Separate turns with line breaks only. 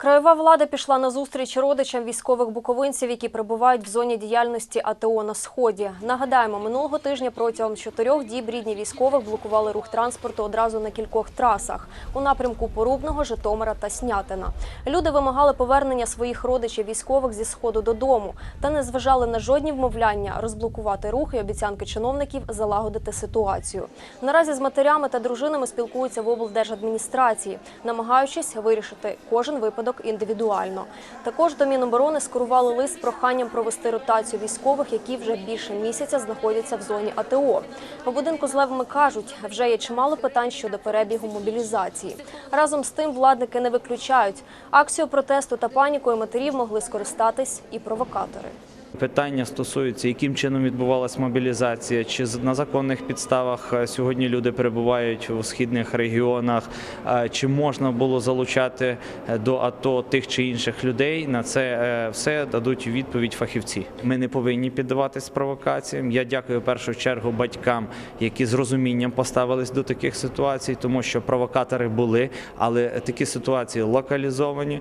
Краєва влада пішла на зустріч родичам військових буковинців, які перебувають в зоні діяльності АТО на сході. Нагадаємо, минулого тижня протягом чотирьох діб рідні військових блокували рух транспорту одразу на кількох трасах у напрямку Порубного, Житомира та Снятина. Люди вимагали повернення своїх родичів військових зі сходу додому та не зважали на жодні вмовляння розблокувати рух і обіцянки чиновників залагодити ситуацію. Наразі з матерями та дружинами спілкуються в облдержадміністрації, намагаючись вирішити кожен випадок індивідуально. Також до Міноборони скерували лист з проханням провести ротацію військових, які вже більше місяця знаходяться в зоні АТО. У будинку з левами кажуть, вже є чимало питань щодо перебігу мобілізації. Разом з тим владники не виключають акцію протесту та панікою матерів могли скористатись і провокатори.
Питання стосуються, яким чином відбувалася мобілізація, чи на законних підставах е, сьогодні люди перебувають у східних регіонах, е, чи можна було залучати е, до АТО тих чи інших людей. На це все дадуть відповідь фахівці. Ми не повинні піддаватись провокаціям. Я дякую в першу чергу батькам, які з розумінням поставились до таких ситуацій, тому що провокатори були, але такі ситуації локалізовані.